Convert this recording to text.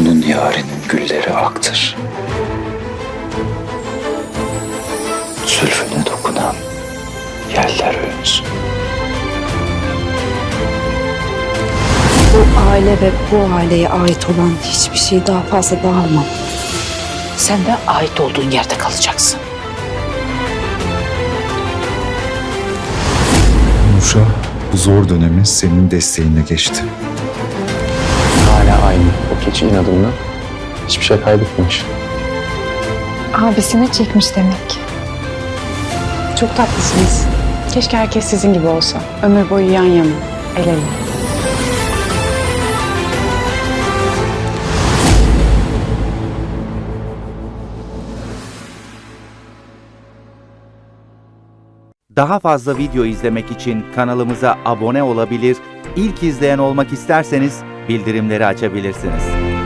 Onun yarinin gülleri aktır. Zülfüne dokunan yeller övünsün. Bu aile ve bu aileye ait olan hiçbir şeyi daha fazla dağılmam. Sen de ait olduğun yerde kalacaksın. Nuşa bu zor dönemi senin desteğinle geçti. Keçi inadından hiçbir şey kaybetmemiş. Abisine çekmiş demek. Çok tatlısınız. Keşke herkes sizin gibi olsa. Ömür boyu yan yana, el ele. Daha fazla video izlemek için kanalımıza abone olabilir, ilk izleyen olmak isterseniz bildirimleri açabilirsiniz.